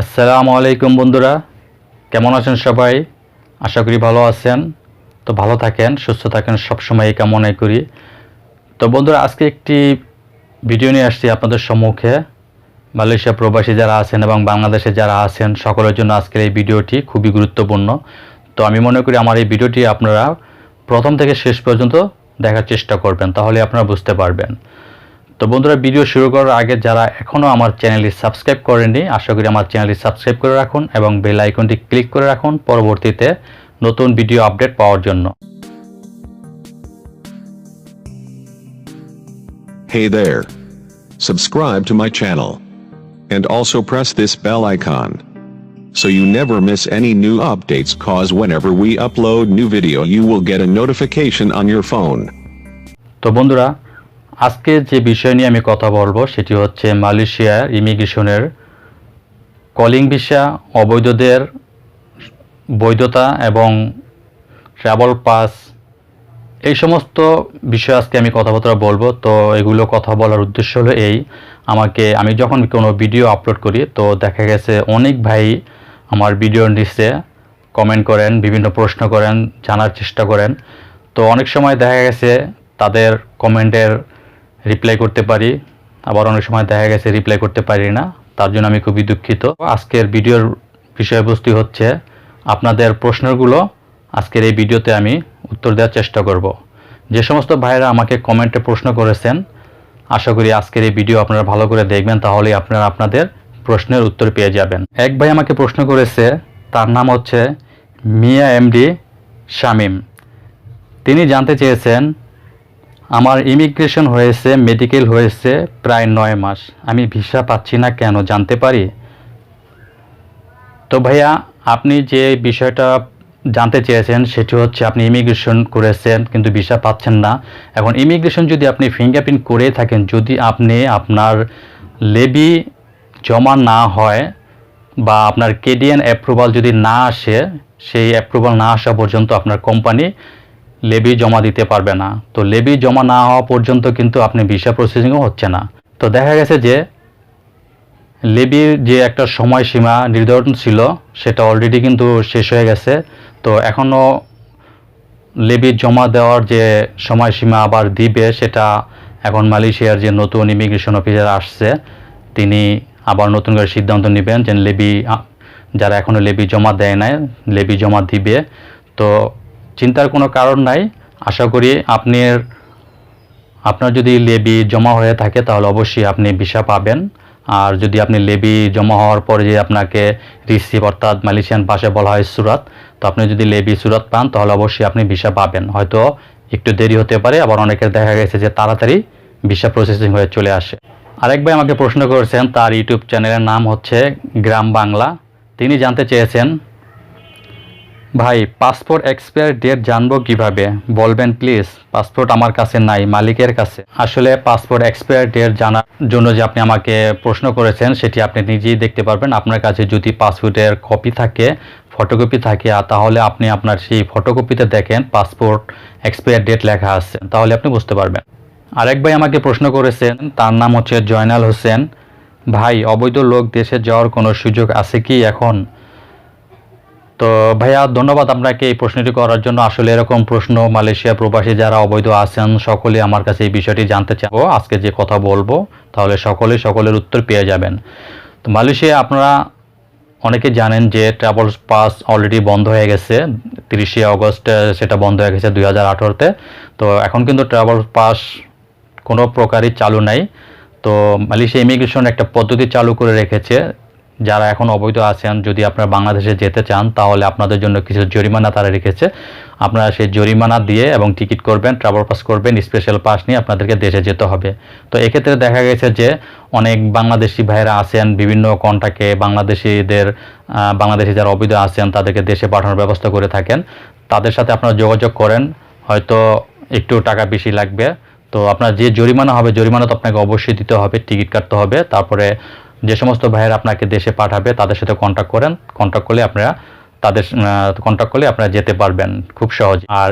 আসসালামু আলাইকুম বন্ধুরা। কেমন আছেন সবাই? আশা করি ভালো আছেন। তো ভালো থাকেন, সুস্থ থাকেন, সবসময় এই কামনাই করি। তো বন্ধুরা, আজকে একটি ভিডিও নিয়ে আসছি আপনাদের সম্মুখে। মালয়েশিয়া প্রবাসী যারা আছেন এবং বাংলাদেশে যারা আছেন, সকলের জন্য আজকের এই ভিডিওটি খুবই গুরুত্বপূর্ণ। তো আমি মনে করি আমার এই ভিডিওটি আপনারা প্রথম থেকে শেষ পর্যন্ত দেখার চেষ্টা করবেন, তাহলে আপনারা বুঝতে পারবেন। তো বন্ধুরা ভিডিও শুরু করার আগে যারা এখনও আমার চ্যানেলটি সাবস্ক্রাইব করেননি আশা করি আমার চ্যানেলটি সাবস্ক্রাইব করে রাখুন এবং বেল আইকনটি ক্লিক করে রাখুন পরবর্তীতে নতুন ভিডিও আপডেট পাওয়ার জন্য Hey there. Subscribe to my channel. And also press this bell icon. So you never miss any new updates cause whenever we upload new video you will get a notification on your phone. তো বন্ধুরা আজকে যে বিষয় নিয়ে আমি কথা বলব, সেটি হচ্ছে মালয়েশিয়ার ইমিগ্রেশনের কলিং ভিসা, অবৈধদের বৈধতা এবং ট্রাভেল পাস, এই সমস্ত বিষয়ে আজকে আমি কথাবার্তা বলব। তো এগুলো কথা বলার উদ্দেশ্য হলো এই, আমাকে, আমি যখন কোনো ভিডিও আপলোড করি, তো দেখা গেছে অনেক ভাই আমার ভিডিওর নিচে কমেন্ট করেন, বিভিন্ন প্রশ্ন করেন, জানার চেষ্টা করেন। তো অনেক সময় দেখা গেছে তাদের কমেন্টের রিপ্লাই করতে পারি। আবার অনেক সময় দেখা গেছে রিপ্লাই করতে পারি না। তার জন্য আমি খুবই দুঃখিত। আজকের ভিডিওর বিষয়বস্তু হচ্ছে, আপনাদের প্রশ্নগুলো আজকের এই ভিডিওতে আমি উত্তর দেওয়ার চেষ্টা করব। যে সমস্ত ভাইয়েরা আমাকে কমেন্টে প্রশ্ন করেছেন, আশা করি আজকের এই ভিডিও আপনারা ভালো করে দেখবেন তাহলে আপনারা আপনাদের প্রশ্নের উত্তর পেয়ে যাবেন। এক ভাই আমাকে প্রশ্ন করেছে, তার নাম হচ্ছে মিয়া এমডি শামিম। তিনি জানতে চেয়েছেন আমার ইমিগ্রেশন হয়েছে মেডিকেল হয়েছে প্রায় নয় মাস। আমি ভিসা পাচ্ছি না কেন জানতে পারি? তো ভাইয়া, আপনি যে বিষয়টা জানতে চেয়েছেন, সেটি হচ্ছে আপনি ইমিগ্রেশন করেছেন কিন্তু ভিসা পাচ্ছেন না। এখন ইমিগ্রেশন যদি আপনি ফিঙ্গারপ্রিন্ট করে থাকেন, যদি আপনি আপনার লেবি জমা না হয় বা আপনার কেডিএন অ্যাপ্রুভাল যদি না আসে, সেই অ্যাপ্রুভাল না আসা পর্যন্ত আপনার কোম্পানি লেবি জমা দিতে পারবে না। তো লেবি জমা না হওয়া পর্যন্ত কিন্তু আপনি ভিসা প্রসেসিংও হচ্ছে না। তো দেখা গেছে যে লেবির যে একটা সময়সীমা নির্ধারণ ছিল, সেটা অলরেডি কিন্তু শেষ হয়ে গেছে। তো এখনও লেবি জমা দেওয়ার যে সময়সীমা আবার দিবে, সেটা এখন মালয়েশিয়ার যে নতুন ইমিগ্রেশন অফিসার আসছে, তিনি আবার নতুন করে সিদ্ধান্ত নেবেন যে লেবি যারা এখনও লেবি জমা দেয় নাই, লেবি জমা দিবে। তো চিন্তার কোনো কারণ নাই। আশা করি আপনার আপনার যদি লেবি জমা হয়ে থাকে তাহলে অবশ্যই আপনি ভিসা পাবেন। আর যদি আপনি লেবি জমা হওয়ার পরে যে আপনাকে রিসিভ অর্থাৎ মালয়েশিয়ান ভাষায় বলা হয় সুরাত, তো আপনি যদি লেবি সুরাত পান তাহলে অবশ্যই আপনি ভিসা পাবেন। হয়তো একটু দেরি হতে পারে, আবার অনেকের দেখা গেছে যে তাড়াতাড়ি ভিসা প্রসেসিং হয়ে চলে আসে। আরেক ভাই আমাকে প্রশ্ন করেছেন, তার ইউটিউব চ্যানেলের নাম হচ্ছে গ্রাম বাংলা। তিনি জানতে চেয়েছেন ভাই, পাসপোর্ট এক্সপায়ার ডেট জানব কীভাবে? বলবেন, প্লিজ, পাসপোর্ট আমার কাছে নাই, মালিকের কাছে। আসলে পাসপোর্ট এক্সপায়ার ডেট জানার জন্য যে আপনি আমাকে প্রশ্ন করেছেন, সেটি আপনি নিজেই দেখতে পারবেন। আপনার কাছে যদি পাসপোর্টের কপি থাকে, ফটোকপি থাকে, আর তাহলে আপনি আপনার সেই ফটোকপিতে দেখেন পাসপোর্ট এক্সপায়ার ডেট লেখা আছে, তাহলে আপনি বুঝতে পারবেন। আরেক ভাই আমাকে প্রশ্ন করেছেন, তার নাম হচ্ছে জয়নাল হোসেন, ভাই, অবৈধ লোক দেশে যাওয়ার কোনো সুযোগ আছে কি এখন? তো ভাইয়া, ধন্যবাদ আপনাকে এই প্রশ্নটি করার জন্য। আসলে এরকম প্রশ্ন মালয়েশিয়া প্রবাসী যারা অবৈধ আছেন, সকলে আমার কাছে এই বিষয়টি জানতে চাবো আজকে যে কথা বলব, তাহলে সকলে সকলের উত্তর পেয়ে যাবেন। তো মালয়েশিয়া, আপনারা অনেকে জানেন যে ট্রাভেলস পাস অলরেডি বন্ধ হয়ে গেছে। তিরিশে অগস্ট সেটা বন্ধ হয়ে গেছে দুই হাজার আঠারোতে। তো এখন কিন্তু ট্রাভেলস পাস কোনো প্রকারই চালু নাই। তো মালয়েশিয়া ইমিগ্রেশন একটা পদ্ধতি চালু করে রেখেছে। যারা এখন অবৈধ আছেন, যদি আপনারা বাংলাদেশে যেতে চান, তাহলে আপনাদের জন্য কিছু জরিমানা তারা রেখেছে। আপনারা সেই জরিমানা দিয়ে এবং টিকিট করবেন ট্রাভেল পাস করবেন স্পেশাল পাস নিয়ে আপনাদেরকে দেশে যেতে হবে। তো এক্ষেত্রে দেখা গেছে যে, অনেক বাংলাদেশি ভাইয়েরা আছেন, বিভিন্ন কন্টাক্টে বাংলাদেশিদের বাংলাদেশি যারা অবৈধ আছেন, তাদেরকে দেশে পাঠানোর ব্যবস্থা করে থাকেন। তাদের সাথে আপনারা যোগাযোগ করেন, হয়তো একটু টাকা বেশি লাগবে। তো আপনার যে জরিমানা হবে, জরিমানা তো আপনাকে অবশ্যই দিতে হবে, টিকিট কাটতে হবে। তারপরে যে সমস্ত ভাইয়েরা আপনাকে দেশে পাঠাবে, তাদের সাথে কন্ট্যাক্ট করেন। কন্ট্যাক্ট করলে আপনারা তাদের কন্ট্যাক্ট করলে আপনারা যেতে পারবেন খুব সহজ। আর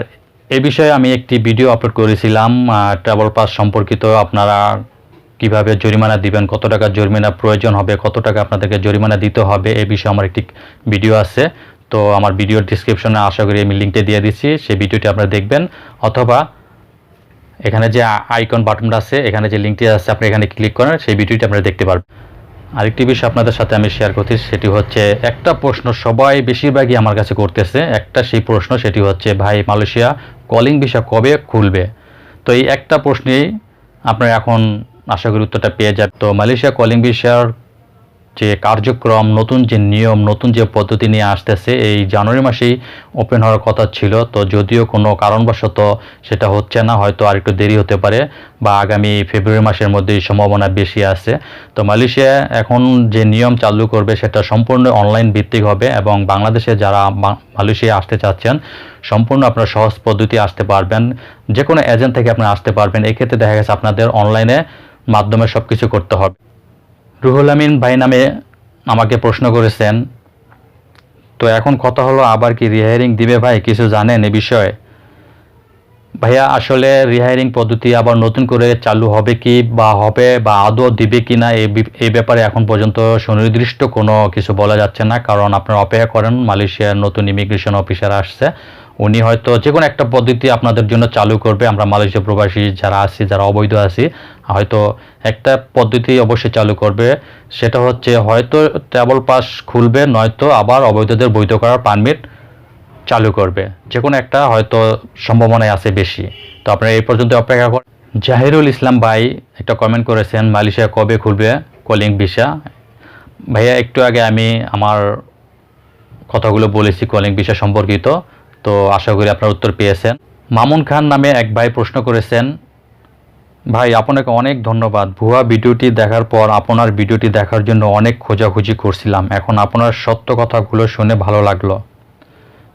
এ বিষয়ে আমি একটি ভিডিও আপলোড করেছিলাম ট্রাভেল পাস সম্পর্কিত। আপনারা কীভাবে জরিমানা দিবেন, কত টাকা জরিমানা প্রয়োজন হবে, কত টাকা আপনাদেরকে জরিমানা দিতে হবে, এ বিষয়ে আমার একটি ভিডিও আছে। তো আমার ভিডিওর ডিসক্রিপশনে আশা করি আমি লিঙ্কটা দিয়ে দিচ্ছি, সেই ভিডিওটি আপনারা দেখবেন। অথবা এখানে যে আইকন বাটনটা আছে, এখানে যে লিঙ্কটি আছে, আপনি এখানে ক্লিক করেন, সেই ভিডিওটি আপনারা দেখতে পারবেন। আরেকটি বিষয় আপনাদের সাথে আমি শেয়ার করছি, সেটি হচ্ছে একটা প্রশ্ন সবাই বেশিরভাগই আমার কাছে করতেছে। একটা সেই প্রশ্ন, সেটি হচ্ছে, ভাই, মালয়েশিয়া কলিং ভিসা কবে খুলবে? তো এই একটা প্রশ্নেই আপনারা এখন আশা করি উত্তরটা পেয়ে যাবে তো মালয়েশিয়া কলিং ভিসার যে কার্যক্রম, নতুন যে নিয়ম, নতুন যে পদ্ধতি নিয়ে আসতেছে, এই জানুয়ারি মাসেই ওপেন হওয়ার কথা ছিল। তো যদিও কোনো কারণবশত সেটা হচ্ছে না, হয়তো আরেকটু দেরি হতে পারে বা আগামী ফেব্রুয়ারি মাসের মধ্যেই সম্ভাবনা বেশি আছে। তো মালয়েশিয়া এখন যে নিয়ম চালু করবে, সেটা সম্পূর্ণ অনলাইন ভিত্তিক হবে এবং বাংলাদেশে যারা মালয়েশিয়া আসতে চাচ্ছেন, সম্পূর্ণ আপনার সহজ পদ্ধতি আসতে পারবেন। যে কোনো এজেন্ট থেকে আপনারা আসতে পারবেন। এক্ষেত্রে দেখা গেছে আপনাদের অনলাইনে মাধ্যমে সব কিছু করতে হবে। রুহুল আমিন ভাই নামে আমাকে প্রশ্ন করেছেন, তো এখন কথা হলো আবার কি রিহায়ারিং দিবে ভাই? কিছু জানেন এ বিষয়ে? ভাইয়া, আসলে রিহায়ারিং পদ্ধতি আবার নতুন করে চালু হবে কি বা হবে বা আদৌ দিবে কি না এই ব্যাপারে এখন পর্যন্ত সুনির্দিষ্ট কোনো কিছু বলা যাচ্ছে না, কারণ আপনারা অপেক্ষা করেন মালয়েশিয়ার নতুন ইমিগ্রেশন অফিসার আসছে। উনি হয়তো যে কোনো একটা পদ্ধতি আপনাদের জন্য চালু করবে। আমরা মালয়েশিয়া প্রবাসী যারা আছি, যারা অবৈধ আছি, হয়তো একটা পদ্ধতি অবশ্যই চালু করবে। সেটা হচ্ছে হয়তো ট্রাভেল পাস খুলবে, নয়তো আবার অবৈধদের বৈধ করার পারমিট চালু করবে। যে কোনো একটা হয়তো সম্ভাবনায় আছে বেশি। তো আপনারা এই পর্যন্ত অপেক্ষা করেন জাহিরুল ইসলাম ভাই একটা কমেন্ট করেছেন, মালয়েশিয়া কবে খুলবে? Calling visa. ভাইয়া, একটু আগে আমি আমার কথাগুলো বলেছি কলিং ভিসা সম্পর্কিত। তো আশা করি আপনার উত্তর পেয়েছেন। মামুন খান নামে এক ভাই প্রশ্ন করেছেন, ভাই, আপনাকে অনেক ধন্যবাদ। ভুয়া ভিডিওটি দেখার পর আপনার ভিডিওটি দেখার জন্য অনেক খোঁজাখুঁজি করছিলাম। এখন আপনার সত্য কথাগুলো শুনে ভালো লাগল।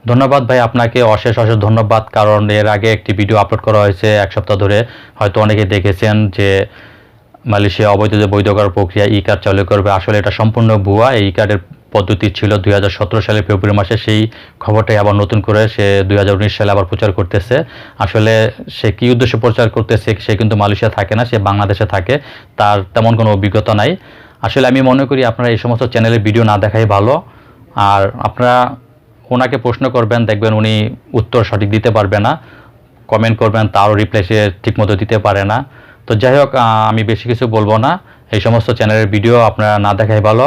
ধন্যবাদ ভাই, আপনাকে অশেষ অশেষ ধন্যবাদ। কারণ এর আগে একটি ভিডিও আপলোড করা হয়েছে এক সপ্তাহ ধরে। হয়তো অনেকে দেখেছেন যে মালয়েশিয়া অবৈধ বৈধ করার প্রক্রিয়া ই কার্ড চালু করবে। আসলে এটা সম্পূর্ণ ভুয়া। এই কার্ডের পদ্ধতি ছিল দুই সালের ফেব্রুয়ারি মাসে সেই খবরটাই আবার নতুন করে সে দুই হাজার উনিশ সালে আবার প্রচার করতেছে। আসলে সে কী উদ্দেশ্যে প্রচার করতেছে সে কিন্তু মালয়েশিয়া থাকে না, সে বাংলাদেশে থাকে, তার তেমন কোনো অভিজ্ঞতা নাই। আসলে আমি মনে করি আপনারা এই সমস্ত চ্যানেলের ভিডিও না দেখাই ভালো। আর আপনারা ওনাকে প্রশ্ন করবেন, দেখবেন উনি উত্তর সঠিক দিতে পারবে না। কমেন্ট করবেন, তারও রিপ্লাই সে ঠিকমতো দিতে পারে না। তো যাই হোক আমি বেশি কিছু বলব না। এই সমস্ত চ্যানেলের ভিডিও আপনারা না দেখাই ভালো।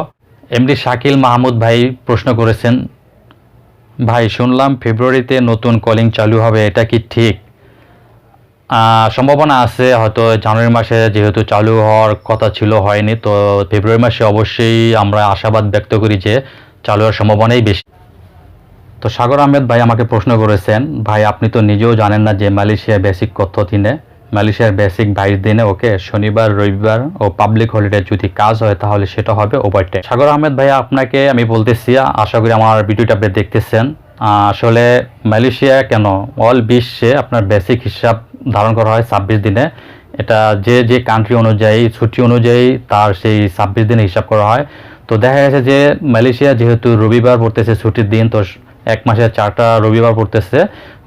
এমডি শাকিল মাহমুদ ভাই প্রশ্ন করেছেন, ভাই, শুনলাম ফেব্রুয়ারিতে নতুন কলিং চালু হবে, এটা কি ঠিক? সম্ভাবনা আছে, হয়তো জানুয়ারি মাসে যেহেতু চালু হওয়ার কথা ছিল, হয়নি। তো ফেব্রুয়ারি মাসে অবশ্যই আমরা আশাবাদ ব্যক্ত করি যে চালু হওয়ার সম্ভাবনাই বেশি। তো সাগর আহমেদ ভাই আমাকে প্রশ্ন করেছেন, ভাই, আপনি তো নিজেও জানেন না যে মালয়েশিয়া বেসিক কত দিনে মালয়েশিয়ার বেসিক বাইশ দিনে ওকে শনিবার, রবিবার ও পাবলিক হলিডে যদি কাজ হয়, তাহলে সেটা হবে ওভারটাইম সাগর আহমেদ ভাই আপনাকে আমি বলতেছি, আশা করি আমার ভিডিওটা আপনি দেখতেছেন। আসলে মালয়েশিয়া কেন? অল বিশ্বে আপনার বেসিক হিসাব ধারণ করা হয় ছাব্বিশ দিনে। এটা যে যে কান্ট্রি অনুযায়ী, ছুটি অনুযায়ী তার সেই ছাব্বিশ দিনে হিসাব করা হয়। তো দেখা গেছে যে মালয়েশিয়া যেহেতু রবিবার পড়তেছে ছুটির দিন, তো এক মাসে চারটা রবিবার পড়তেছে।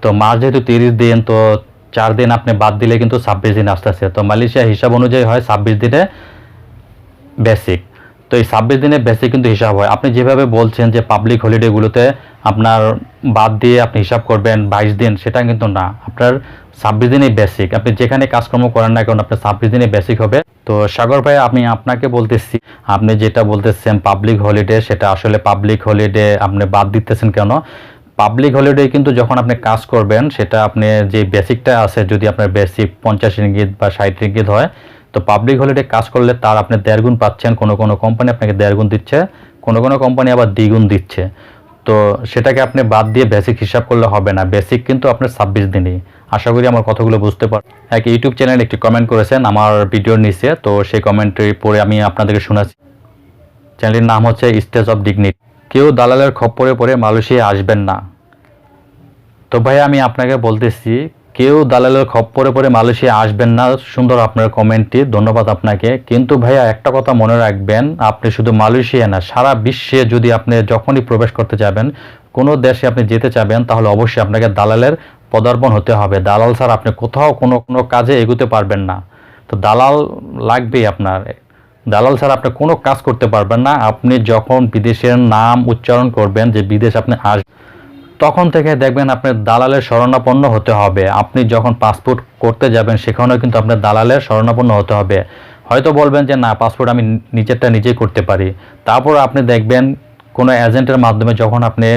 তো মাস যেহেতু তিরিশ দিন, তো চার দিন আপনি বাদ দিলে কিন্তু ছাব্বিশ দিন আসতেছে তো মালয়েশিয়া হিসাব অনুযায়ী হয় ছাব্বিশ দিনে বেসিক তো এই ছাব্বিশ দিনে বেসিক কিন্তু হিসাব হয়। আপনি যেভাবে বলছেন যে পাবলিক হলিডেগুলোতে আপনার বাদ দিয়ে আপনি হিসাব করবেন বাইশ দিন, সেটা কিন্তু না। আপনার ছাব্বিশ দিনই বেসিক আপনি যেখানে কাজকর্ম করেন না কারণ আপনার ছাব্বিশ দিনে বেসিক হবে। তো সাগর ভাই, আমি আপনাকে বলতেছি, আপনি যেটা বলতেছেন পাবলিক হলিডে সেটা আসলে পাবলিক হলিডে আপনি বাদ দিতেছেন কেন? পাবলিক হলিডে কিন্তু যখন আপনি কাজ করবেন, সেটা আপনি যে বেসিকটা আছে, যদি আপনার বেসিক পঞ্চাশ রিঙ্গিত বা ষাট রিঙ্গিত হয়, তো পাবলিক হলিডে কাজ করলে তার আপনি দেড় গুণ পাচ্ছেন, কোনো কোনো কোম্পানি আপনাকে দেড় গুণ দিচ্ছে, কোনো কোনো কোম্পানি আবার দ্বিগুণ দিচ্ছে। তো সেটাকে আপনি বাদ দিয়ে বেসিক হিসাব করলে হবে না। বেসিক কিন্তু আপনার ছাব্বিশ দিনই। আশা করি আমার কথাগুলো বুঝতে পার এক ইউটিউব চ্যানেল একটি কমেন্ট করেছেন আমার ভিডিওর নিচে, তো সেই কমেন্টটি পড়ে আমি আপনাদেরকে শোনাচ্ছি। চ্যানেলটির নাম হচ্ছে স্টেজ অফ ডিগনিটি কেউ দালালের খপ্পরে পড়ে মালয়েশিয়া আসবেন না। তো ভাই আমি আপনাকে বলতেছি, কেউ দালালের খপ্পরে পড়ে মালয়েশিয়া আসবেন না। সুন্দর আপনার কমেন্টটি, ধন্যবাদ আপনাকে। কিন্তু ভাইয়া, একটা কথা মনে রাখবেন, আপনি শুধু মালয়েশিয়া না, সারা বিশ্বে যদি আপনি যখনই প্রবেশ করতে যাবেন, কোনো দেশে আপনি যেতে চাবেন, তাহলে অবশ্যই আপনাকে দালালের পদার্পণ হতে হবে। দালাল ছাড়া আপনি কোথাও কোনো কোনো কাজে এগোতে পারবেন না। তো দালাল লাগবেই আপনার। দালাল ছাড়া আপনি কোনো কাজ করতে পারবেন না। আপনি যখন বিদেশের নাম উচ্চারণ করবেন যে বিদেশ আপনি আস তখন থেকে দেখবেন আপনার দালালের শরণাপন্ন হতে হবে। আপনি যখন পাসপোর্ট করতে যাবেন, সেখানেও কিন্তু আপনার দালালের শরণাপন্ন হতে হবে। হয়তো বলবেন যে, না, পাসপোর্ট আমি নিজেরটা নিজেই করতে পারি। তারপর আপনি দেখবেন কোনো এজেন্টের মাধ্যমে যখন আপনি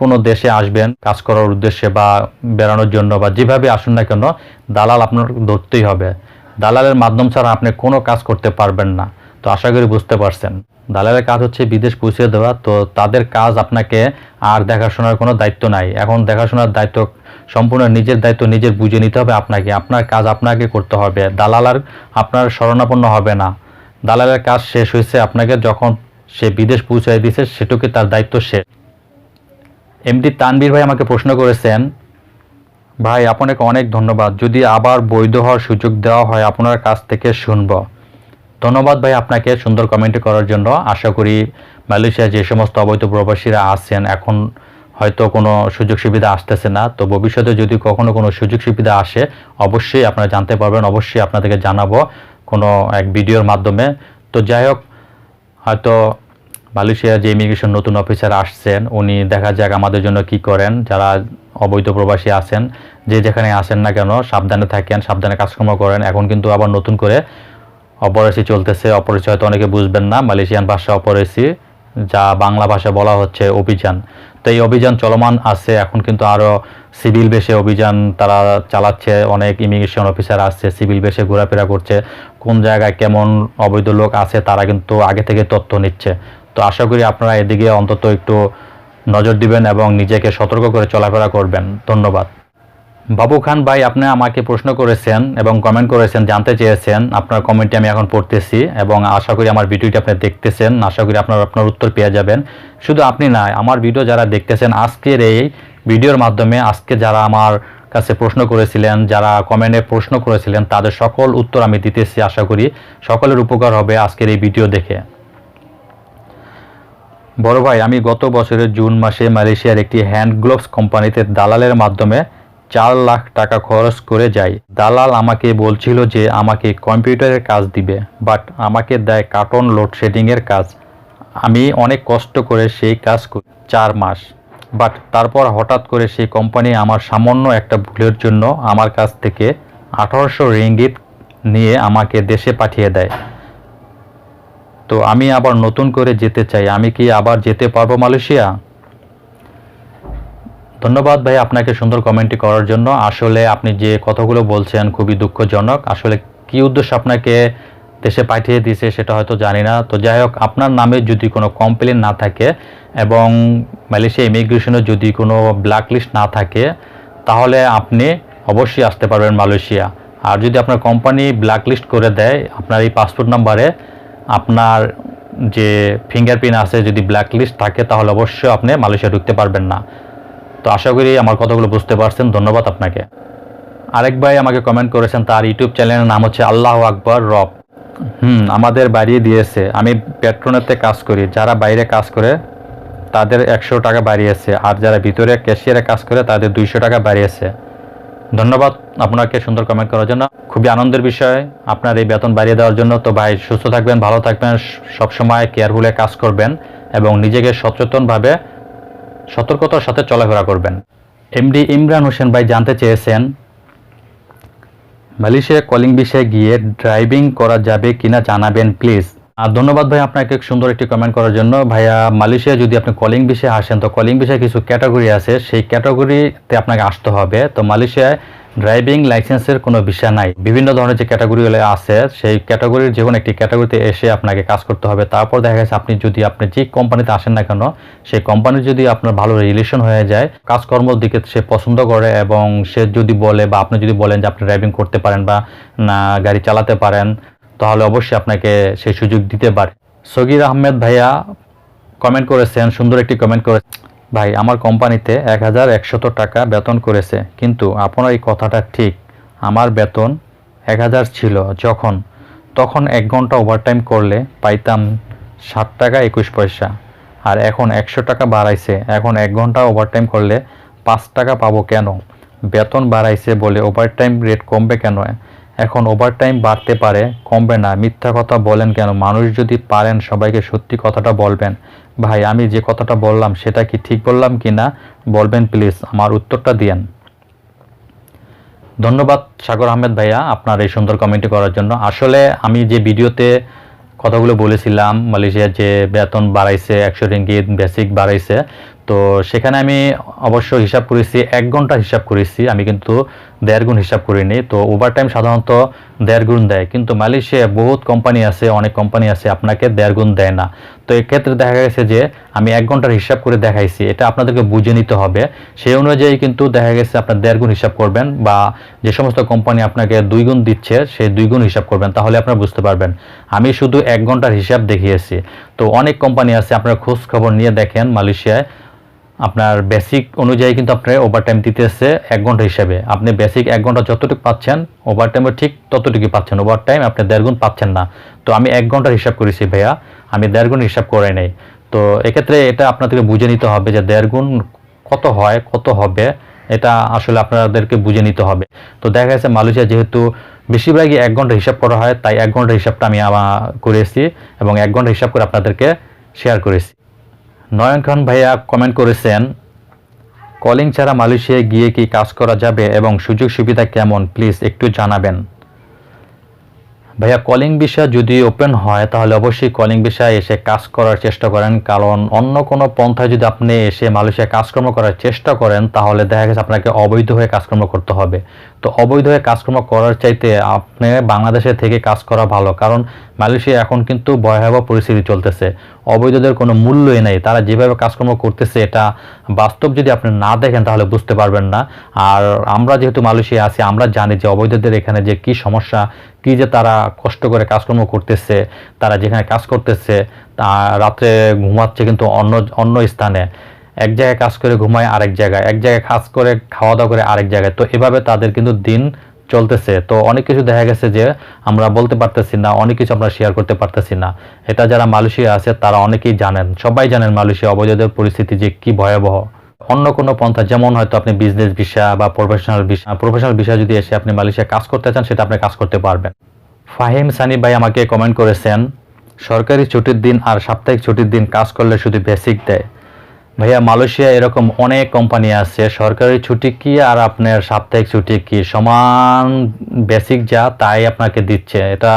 কোনো দেশে আসবেন, কাজ করার উদ্দেশ্যে বা বেড়ানোর জন্য বা যেভাবে আসুন না কেন, দালাল আপনার ধরতেই হবে। দালালের মাধ্যম ছাড়া আপনি কোনো কাজ করতে পারবেন না। তো আশা করি বুঝতে পারছেন। দালালের কাজ হচ্ছে বিদেশ পৌঁছে দেওয়া, তো তাদের কাজ আপনাকে আর দেখাশোনার কোনো দায়িত্ব নাই। এখন দেখাশোনার দায়িত্ব সম্পূর্ণ নিজের দায়িত্ব নিজের বুঝে নিতে হবে আপনাকে। আপনার কাজ আপনাকে করতে হবে। দালাল আর আপনার শরণাপন্ন হবে না। দালালের কাজ শেষ হয়েছে। আপনাকে যখন সে বিদেশ পৌঁছায় দিয়েছে, সেটুকু তার দায়িত্ব শেষ এমডি তানবীর ভাই আমাকে প্রশ্ন করেছেন ভাই, আপনাকে অনেক ধন্যবাদ। যদি আবার বৈধ হওয়ার সুযোগ দেওয়া হয়, আপনার কাছ থেকে শুনব। ধন্যবাদ ভাই আপনাকে সুন্দর কমেন্ট করার জন্য। আশা করি মালয়েশিয়া যে সমস্ত অবৈধ প্রবাসীরা আছেন, এখন হয়তো কোনো সুযোগ সুবিধা আসতেছে না। তো ভবিষ্যতে যদি কখনো কোনো সুযোগ সুবিধা আসে, অবশ্যই আপনারা জানতে পারবেন, অবশ্যই আপনাদেরকে জানাব কোনো এক ভিডিওর মাধ্যমে। তো যাই হোক, হয়তো মালয়েশিয়ার যে ইমিগ্রেশন নতুন অফিসার আসছেন, উনি দেখা যাক আমাদের জন্য কি করেন। যারা অবৈধ প্রবাসী আছেন, যে যেখানে আসেন না কেন, সাবধানে থাকেন, সাবধানে কাজকর্ম করেন। এখন কিন্তু আবার নতুন করে অপরেসি চলতেছে। অপরেসি হয়তো অনেকে বুঝবেন না, মালয়েশিয়ান ভাষা অপরেসি, যা বাংলা ভাষায় বলা হচ্ছে অভিযান। তো এই অভিযান চলমান আছে, এখন কিন্তু আরও সিভিল বেশে অভিযান তারা চালাচ্ছে, অনেক ইমিগ্রেশন অফিসার আসছে, সিভিল বেশে ঘোরাফেরা করছে। কোন জায়গায় কেমন অবৈধ লোক আছে, তারা কিন্তু আগে থেকে তথ্য নিচ্ছে। তো আশা করি আপনারা এদিকে অন্তত একটু নজর দিবেন এবং নিজেকে সতর্ক করে চলাফেরা করবেন। ধন্যবাদ। বাবু খান ভাই, আপনি আমাকে প্রশ্ন করেছেন এবং কমেন্ট করেছেন, জানতে চেয়েছেন। আপনার কমেন্টটি আমি এখন পড়তেছি এবং আশা করি আমার ভিডিওটি আপনি দেখতেছেন। আশা করি আপনার আপনার উত্তর পেয়ে যাবেন। শুধু আপনি না আমার ভিডিও যারা দেখতেছেন, আজকের এই ভিডিওর মাধ্যমে আজকে যারা আমার কাছে প্রশ্ন করেছিলেন, যারা কমেন্টে প্রশ্ন করেছিলেন, তাদের সকল উত্তর আমি দিতেছি, আশা করি সকলের উপকার হবে আজকের এই ভিডিও দেখে। বড় ভাই, আমি গত বছরের জুন মাসে মালয়েশিয়ার একটি হ্যান্ড গ্লোভস কোম্পানিতে দালালের মাধ্যমে চার লাখ টাকা খরচ করে যাই। দালাল আমাকে বলছিল যে আমাকে কম্পিউটারের কাজ দিবে বাট আমাকে দেয় কার্টন লোডশেডিংয়ের কাজ। আমি অনেক কষ্ট করে সেই কাজ করি, চার মাস। বাট তারপর হঠাৎ করে সেই কোম্পানি আমার সামান্য একটা ভুলের জন্য আমার কাছ থেকে আঠারোশো রিঙ্গিত নিয়ে আমাকে দেশে পাঠিয়ে দেয়। তো আমি আবার নতুন করে যেতে চাই। আমি কি আবার যেতে পারব মালয়েশিয়া? ধন্যবাদ ভাই আপনাকে সুন্দর কমেন্টটি করার জন্য। আসলে আপনি যে কথাগুলো বলছেন খুবই দুঃখজনক। আসলে কি উদ্দেশ্য আপনাকে দেশে পাঠিয়ে দিয়েছে সেটা হয়তো জানি না। তো যাই হোক, আপনার নামে যদি কোনো কমপ্লেন না থাকে এবং মালয়েশিয়া ইমিগ্রেশনে যদি কোনো ব্ল্যাক লিস্ট না থাকে, তাহলে আপনি অবশ্যই আসতে পারবেন মালয়েশিয়া। আর যদি আপনার কোম্পানি ব্ল্যাক লিস্ট করে দেয়, আপনার এই পাসপোর্ট নাম্বারে আপনার যে ফিঙ্গারপ্রিন্ট আছে, যদি ব্ল্যাক লিস্ট থাকে, তাহলে অবশ্যই আপনি মালয়েশিয়া ঢুকতে পারবেন না। তো আশা করি আমার কথাগুলো বুঝতে পারছেন। ধন্যবাদ আপনাকে। আরেক ভাই আমাকে কমেন্ট করেছেন, তার ইউটিউব চ্যানেলের নাম হচ্ছে আল্লাহ আকবর রব। হুম, আমাদের বাড়িয়ে দিয়েছে। আমি পেট্রোনেতে কাজ করি। যারা বাইরে কাজ করে, তাদের একশো টাকা বাড়িয়েছে। আর যারা ভিতরে ক্যাশিয়ারে কাজ করে, তাদের দুইশো টাকা বাড়িয়েছে। ধন্যবাদ আপনাকে সুন্দর কমেন্ট করার জন্য। খুবই আনন্দের বিষয় আপনার এই বেতন বাড়িয়ে দেওয়ার জন্য। তো ভাই, সুস্থ থাকবেন, ভালো থাকবেন, সবসময় কেয়ারফুলে কাজ করবেন এবং নিজেকে সচেতনভাবে সতর্কতার সাথে চলাফেরা করবেন। এমডি ইমরান হোসেন ভাই জানতে চেয়েছেন, মালয়েশিয়া কলিং বিষয়ে গিয়ে ড্রাইভিং করা যাবে কিনা জানাবেন প্লিজ আর ধন্যবাদ ভাই আপনাকে সুন্দর একটি কমেন্ট করার জন্য। ভাইয়া, মালয়েশিয়া যদি আপনি কলিং বিষয়ে আসেন, তো কলিং বিষয়ে কিছু ক্যাটাগরি আছে, সেই ক্যাটাগরিতে আপনাকে আসতে হবে। তো মালয়েশিয়ায় ড্রাইভিং লাইসেন্সের কোনো বিষয় নাই। বিভিন্ন ধরনের যে ক্যাটাগরিগুলো আছে, সেই ক্যাটাগরির যে কোনো একটি ক্যাটাগরিতে এসে আপনাকে কাজ করতে হবে। তারপর দেখা গেছে আপনি যদি আপনি যে কোম্পানিতে আসেন না কেন, সেই কোম্পানির যদি আপনার ভালো রিলেশন হয়ে যায়, কাজকর্মর দিকে সে পছন্দ করে এবং সে যদি বলে বা আপনি যদি বলেন যে আপনি ড্রাইভিং করতে পারেন বা না গাড়ি চালাতে পারেন তাহলে অবশ্যই আপনাকে সেই সুযোগ দিতে পারে। সগির আহমেদ ভাইয়া কমেন্ট করেছেন, সুন্দর একটি কমেন্ট করে ভাই, আমার কোম্পানিতে এক হাজার একশত টাকা বেতন করেছে, কিন্তু আপনার এই কথাটা ঠিক। আমার বেতন এক হাজার ছিল যখন। তখন এক ঘণ্টা ওভারটাইম করলে পাইতাম ষাট টাকা একুশ পয়সা। আর এখন একশো টাকা বাড়াইছে। এখন এক ঘণ্টা ওভারটাইম করলে পাঁচ টাকা পাবো কেন? বেতন বাড়াইছে বলে ওভারটাইম রেট কমবে কেন? এখন ওভারটাইম বাড়তে পারে, কমবে না। মিথ্যা কথা বলেন কেন? মানুষ যদি পারেন, সবাইকে সত্যি কথাটা বলবেন। ভাই, আমি যে কথাটা বললাম, সেটা কি ঠিক বললাম কি না? বলবেন প্লিজ আমার উত্তরটা দিয়েন। ধন্যবাদ সাগর আহমেদ ভাইয়া আপনার এই সুন্দর কমেন্টটি করার জন্য। আসলে আমি যে ভিডিওতে কথাগুলো বলেছিলাম, মালয়েশিয়ার যে বেতন বাড়াইছে, একশো রিঙ্গিত বেসিক বাড়াইছে তো সেখানে আমি অবশ্য হিসাব করেছি, এক ঘণ্টা হিসাব করেছি, আমি কিন্তু দেড় গুণ হিসাব করিনি। তো ওভারটাইম সাধারণত দেড় গুণ দেয়, কিন্তু মালয়েশিয়ায় বহুত কোম্পানি আছে, অনেক কোম্পানি আছে, আপনাকে দেড় গুণ দেয় না। তো এক্ষেত্রে দেখা গেছে যে, আমি এক ঘণ্টার হিসাব করে দেখাইছি, এটা আপনাদেরকে বুঝে নিতে হবে। সেই অনুযায়ী কিন্তু দেখা গেছে আপনার দেড় গুণ হিসাব করবেন বা যে সমস্ত কোম্পানি আপনাকে দুই গুণ দিচ্ছে, সেই দুই গুণ হিসাব করবেন, তাহলে আপনারা বুঝতে পারবেন। আমি শুধু এক ঘণ্টার হিসাব দেখিয়েছি। তো অনেক কোম্পানি আছে, আপনারা খোঁজ খবর নিয়ে দেখেন মালয়েশিয়ায়। আপনার বেসিক অনুযায়ী কিন্তু আপনার ওভারটাইম দিতেছে এক ঘণ্টা হিসাবে। আপনি বেসিক এক ঘণ্টা যতটুকু পাচ্ছেন ওভারটাইমও ঠিক ততটুকুই পাচ্ছেন। ওভারটাইম আপনি দেড় গুণ পাচ্ছেন না। তো আমি এক ঘণ্টার হিসাব করেছি ভাইয়া, আমি দেড় গুণ হিসাব করে নেই। তো এক্ষেত্রে এটা আপনাদেরকে বুঝে নিতে হবে যে দেড় গুণ কত হয়, কত হবে, এটা আসলে আপনাদেরকে বুঝে নিতে হবে। তো দেখা গেছে মালয়েশিয়া যেহেতু বেশিরভাগই এক ঘণ্টা হিসাব করা হয়, তাই এক ঘণ্টা হিসাবটা আমি আমার করেছি এবং এক ঘণ্টা হিসাব করে আপনাদেরকে শেয়ার করেছি। নয়ন খান ভাইয়া কমেন্ট করেছেন, কলিং ছাড়া মালয়েশিয়ায় গিয়ে কি কাজ করা যাবে এবং সুযোগ সুবিধা কেমন? প্লিজ একটু জানাবেন। ভাইয়া কলিং বিষয় যদি ওপেন হয়, তাহলে অবশ্যই কলিং বিষয়ে এসে কাজ করার চেষ্টা করেন। কারণ অন্য কোনো পন্থায় যদি আপনি এসে মালয়েশিয়ায় কাজকর্ম করার চেষ্টা করেন, তাহলে দেখা গেছে আপনাকে অবৈধ হয়ে কাজকর্ম করতে হবে। তো অবৈধ হয়ে কাজকর্ম করার চাইতে আপনি বাংলাদেশে থেকে কাজ করা ভালো। কারণ মালয়েশিয়া এখন কিন্তু ভয়াবহ পরিস্থিতি চলতেছে। অবৈধদের কোনো মূল্যই নেই। তারা যেভাবে কাজকর্ম করতেছে, এটা বাস্তব যদি আপনি না দেখেন, তাহলে বুঝতে পারবেন না। আর আমরা যেহেতু মালয়েশিয়া আছি, আমরা জানি যে অবৈধদের এখানে যে কি সমস্যা কি যে তারা কষ্ট করে কাজকর্ম করতেছে, তারা যেখানে কাজ করতেছে, তা রাত্রে ঘুমাচ্ছে কিন্তু অন্য অন্য স্থানে। এক জায়গায় কাজ করে ঘুমায় আরেক জায়গায়, এক জায়গায় কাজ করে খাওয়া দাওয়া করে আরেক জায়গায়। তো এভাবে তাদের কিন্তু দিন চলতেছে। তো অনেক কিছু দেখা গেছে যে আমরা বলতে পারতেছি না, অনেক কিছু আমরা শেয়ার করতে পারতেছি না। এটা যারা মালয়েশিয়া আছে, তারা অনেকেই জানেন, সবাই জানেন মালয়েশিয়া অবৈধদের পরিস্থিতি যে কি ভয়াবহ। অন্য কোনো পন্থা, যেমন হয়তো আপনি বিজনেস ভিসা বা প্রফেশনাল ভিসা প্রফেশনাল ভিসা যদি এসে আপনি মালয়েশিয়া কাজ করতে চান, সেটা আপনি কাজ করতে পারবেন। ফাহিম সানি ভাই আমাকে কমেন্ট করেছেন, সরকারি ছুটির দিন আর সাপ্তাহিক ছুটির দিন কাজ করলে শুধু বেসিক দেয়। ভাইয়া, মালয়েশিয়া এরকম অনেক কোম্পানি আছে, সরকারি ছুটি কি আর আপনার সাপ্তাহিক ছুটি কি? সমান বেসিক যা, তাই আপনাকে দিচ্ছে। এটা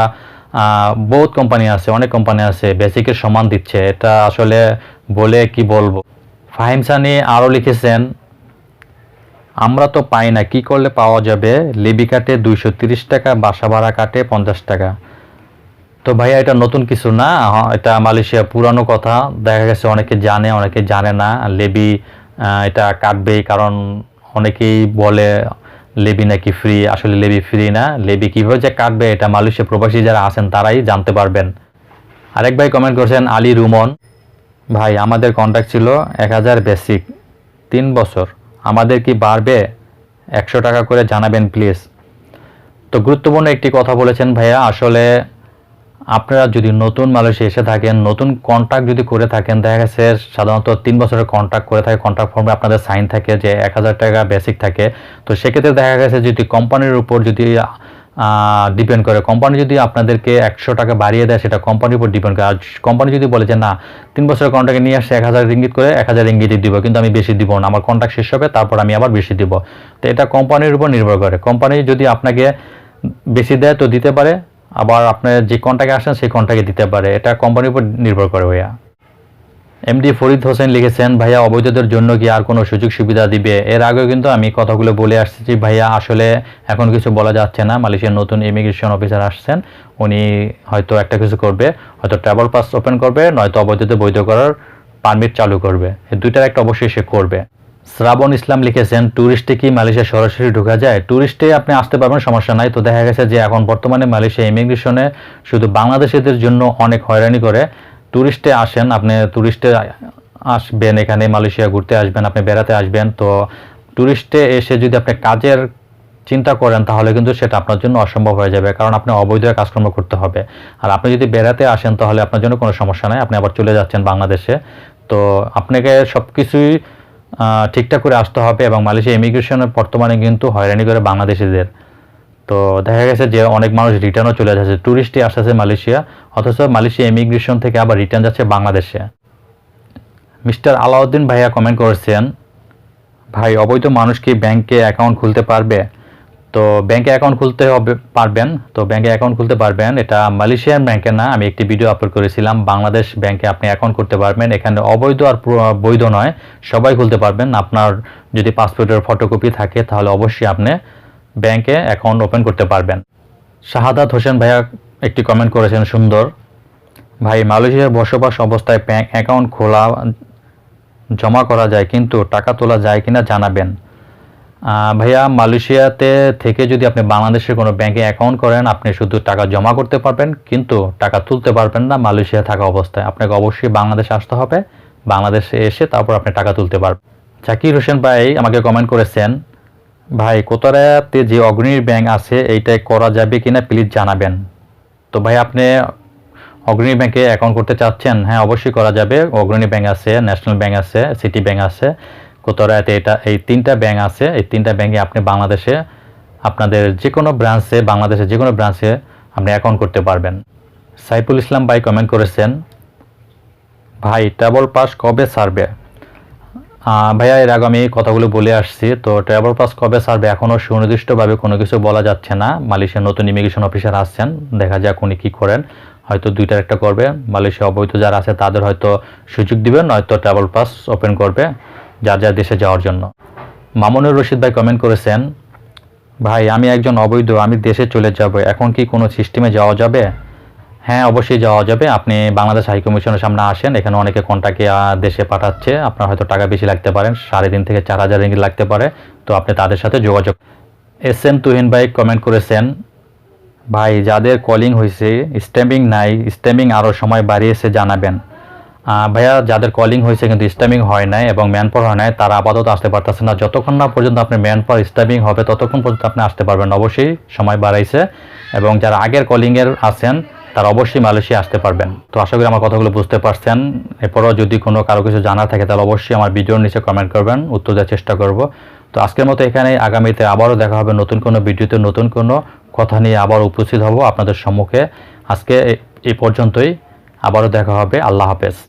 বহুত কোম্পানি আছে, অনেক কোম্পানি আছে বেসিকের সমান দিচ্ছে। এটা আসলে বলে কি বলব? ফাহিম সানি আরও লিখেছেন, আমরা তো পাই না, কি করলে পাওয়া যাবে? লিবি কাটে দুইশো তিরিশ টাকা, বাসা ভাড়া কাটে পঞ্চাশ টাকা। তো ভাইয়া, এটা নতুন কিছু না? হ- এটা মালয়েশিয়া পুরানো কথা। দেখা গেছে অনেকে জানে অনেকে জানে না। লেবি এটা কাটবেই, কারণ অনেকেই বলে লেবি নাকি ফ্রি। আসলে লেবি ফ্রি না। লেবি কীভাবে যে কাটবে, এটা মালয়েশিয়া প্রবাসী যারা আছেন, তারাই জানতে পারবেন। আরেক ভাই কমেন্ট করছেন, আলী রুমন। ভাই, আমাদের কন্ট্যাক্ট ছিল এক হাজার বেসিক তিন বছর। আমাদের কি বাড়বে? একশো টাকা করে জানাবেন প্লিজ তো গুরুত্বপূর্ণ একটি কথা বলেছেন ভাইয়া, আসলে আপনারা যদি নতুন মালয়েশিয়া এসে থাকেন, নতুন কন্ট্রাক্ট যদি করে থাকেন, দেখা গেছে সাধারণত তিন বছরের কন্ট্রাক্ট করে থাকে কন্ট্রাক্ট ফর্মে আপনাদের সাইন থাকে যে এক হাজার টাকা বেসিক থাকে। তো সেক্ষেত্রে দেখা গেছে যদি কোম্পানির উপর যদি ডিপেন্ড করে। কোম্পানি যদি আপনাদেরকে একশো টাকা বাড়িয়ে দেয়, সেটা কোম্পানির উপর ডিপেন্ড করে। আর কোম্পানি যদি বলে যে, না, তিন বছরের কন্ট্রাক্টে নিয়ে আসছে এক হাজার রিঙ্গিত করে, এক হাজার রিঙ্গিতই দিব, কিন্তু আমি বেশি দিব না। আমার কন্ট্রাক্ট শেষ হবে, তারপর আমি আবার বেশি দিব। তো এটা কোম্পানির উপর নির্ভর করে। কোম্পানি যদি আপনাকে বেশি দেয়, তো দিতে পারে। আবার আপনার যে কন্ট্রাক্টে আসেন, সেই কন্ট্রাক্টে দিতে পারে। এটা কোম্পানির উপর নির্ভর করে ভাইয়া। এমডি ফরিদ হোসেন লিখেছেন, ভাইয়া, অবৈধদের জন্য কি আর কোনো সুযোগ সুবিধা দিবে? এর আগেও কিন্তু আমি কথাগুলো বলে আসছি ভাইয়া, আসলে এখন কিছু বলা যাচ্ছে না। মালয়েশিয়ার নতুন ইমিগ্রেশন অফিসার আসছেন। উনি হয়তো একটা কিছু করবে। হয়তো ট্রাভেল পাস ওপেন করবে, নয়তো অবৈধদের বৈধ করার পারমিট চালু করবে। দুইটার একটা অবশ্যই সে করবে। শ্রাবণ ইসলাম লিখেছেন ট্যুরিস্টে কি মালয়েশিয়া সরাসরি ঢোকা যায়? ট্যুরিস্টে আপনি আসতে পারবেন, সমস্যা নাই। তো দেখা গেছে যে, এখন বর্তমানে মালয়েশিয়া ইমিগ্রেশনে শুধু বাংলাদেশিদের জন্য অনেক হয়রানি করে। ট্যুরিস্টে আসেন, আপনি ট্যুরিস্টে আসবেন এখানে, মালয়েশিয়া ঘুরতে আসবেন, আপনি বেড়াতে আসবেন, তো ট্যুরিস্টে এসে যদি আপনি কাজের চিন্তা করেন, তাহলে কিন্তু সেটা আপনার জন্য অসম্ভব হয়ে যাবে, কারণ আপনি অবৈধ কাজকর্ম করতে হবে। আর আপনি যদি বেড়াতে আসেন, তাহলে আপনার জন্য কোনো সমস্যা নাই, আপনি আবার চলে যাচ্ছেন বাংলাদেশে। তো আপনাকে সব কিছুই ঠিকঠাক করে আসতে হবে এবং মালয়েশিয়া ইমিগ্রেশনের বর্তমানে কিন্তু হয়রানি করে বাংলাদেশিদের। তো দেখা গেছে যে অনেক মানুষ রিটার্নও চলে যাচ্ছে। ট্যুরিস্টই আসতেছে মালয়েশিয়া, অথচ মালয়েশিয়া ইমিগ্রেশন থেকে আবার রিটার্ন যাচ্ছে বাংলাদেশে। মিস্টার আলাউদ্দিন ভাইয়া কমেন্ট করেছেন, ভাই, অবৈধ মানুষ কি ব্যাংকে অ্যাকাউন্ট খুলতে পারবে? তো ব্যাংকে অ্যাকাউন্ট খুলতে হবে, পারবেন। তো ব্যাংকে অ্যাকাউন্ট খুলতে পারবেন। এটা মালয়েশিয়ান ব্যাংকে না, আমি একটি ভিডিও আপলোড করেছিলাম। বাংলাদেশ ব্যাংকে আপনি অ্যাকাউন্ট করতে পারবেন। এখানে অবৈধ আর বৈধ নয়, সবাই খুলতে পারবেন। আপনার যদি পাসপোর্টের ফটোকপি থাকে, তাহলে অবশ্যই আপনি ব্যাংকে অ্যাকাউন্ট ওপেন করতে পারবেন। শাহাদাত হোসেন ভাইয়া একটি কমেন্ট করেছেন সুন্দর। ভাই, মালয়েশিয়ার বসবাস অবস্থায় ব্যাংক অ্যাকাউন্ট খোলা জমা করা যায়, কিন্তু টাকা তোলা যায় কিনা জানাবেন। ভাইয়া, মালয়েশিয়াতে থেকে যদি আপনি বাংলাদেশের কোনো ব্যাংকে অ্যাকাউন্ট করেন, আপনি শুধু টাকা জমা করতে পারবেন, কিন্তু টাকা তুলতে পারবেন না মালয়েশিয়া থাকা অবস্থায়। আপনাকে অবশ্যই বাংলাদেশে আসতে হবে, বাংলাদেশে এসে তারপর আপনি টাকা তুলতে পারবেন। জাকির হোসেন ভাই আমাকে কমেন্ট করেছেন ভাই কোতারাতে যে অগ্রণীর ব্যাংক আছে এইটাই করা যাবে কিনা প্লিজ জানাবেন। তো ভাই আপনি অগ্রণী ব্যাংকে অ্যাকাউন্ট করতে চাচ্ছেন হ্যাঁ অবশ্যই করা যাবে। অগ্রণী ব্যাংক আছে ন্যাশনাল ব্যাংক আছে সিটি ব্যাংক আছে কোতরাতে এটা এই তিনটা ব্যাংক আছে এই তিনটা ব্যাংকে আপনি বাংলাদেশে আপনাদের যে কোনো ব্রাঞ্চে বাংলাদেশের যে কোনো ব্রাঞ্চে আপনি অ্যাকাউন্ট করতে পারবেন। সাইফুল ইসলাম ভাই কমেন্ট করেছেন ভাই ট্রাভেল পাস কবে আহ, ভাইয়া, এর আগে আমি কথাগুলো বলে আসছি। তো ট্রাভেল পাস কবে ছাড়বে? এখনও সুনির্দিষ্টভাবে কোনো কিছু বলা যাচ্ছে না। মালয়েশিয়ার নতুন ইমিগ্রেশন অফিসার আসছেন। দেখা যাক উনি কী করেন। হয়তো দুইটার একটা করবে। মালয়েশিয়া অবৈধ যারা আছে, তাদের হয়তো সুযোগ দিবেন নয়তো ট্রাভেল পাস ওপেন করবে যার যার দেশে যাওয়ার জন্য। মামুনুর রশিদ ভাই কমেন্ট করেছেন, ভাই, আমি একজন অবৈধ, আমি দেশে চলে যাব। এখন কি কোনো সিস্টেমে যাওয়া যাবে? হ্যাঁ অবশ্যই যাওয়া যাবে। আপনি বাংলাদেশ হাই কমিশনের সামনে আসেন। এখানে অনেকে কন্টাকে দেশে পাঠাচ্ছে। আপনার হয়তো টাকা বেশি লাগতে পারেন সাড়ে তিন থেকে চার হাজার রিঙ্গিত লাগতে পারে। তো আপনি তাদের সাথে যোগাযোগ এস এম তুহিন ভাই কমেন্ট করেছেন। ভাই, যাদের কলিং হয়েছে স্ট্যাম্পিং নাই স্ট্যাম্পিং আরও সময় বাড়িয়েছে, জানাবেন। ভাইয়া, যাদের কলিং হয়েছে কিন্তু স্ট্যাম্পিং হয় নাই এবং ম্যান পাওয়ার হয় নাই, তারা আপাতত আসতে পারতেছে না। যতক্ষণ না পর্যন্ত আপনি ম্যান পাওয়ার স্ট্যাম্পিং হবে, ততক্ষণ পর্যন্ত আপনি আসতে পারবেন অবশ্যই সময় বাড়াইছে। এবং যারা আগের কলিংয়ের আছেন তারা অবশ্যই মালয়েশিয়া আসতে পারবেন। তো আশা করি আমার কথাগুলো বুঝতে পারছেন। এরপরও যদি কোনো কারও কিছু জানা থাকে, তাহলে অবশ্যই আমার ভিডিওর নিচে কমেন্ট করবেন, উত্তর দেওয়ার চেষ্টা করব। তো আজকের মতো এখানে আগামীতে আবারও দেখা হবে নতুন কোনো ভিডিওতে, নতুন কোনো কথা নিয়ে আবার উপস্থিত হব আপনাদের সম্মুখে। আজকে এই পর্যন্তই, আবারও দেখা হবে, আল্লাহ হাফেজ।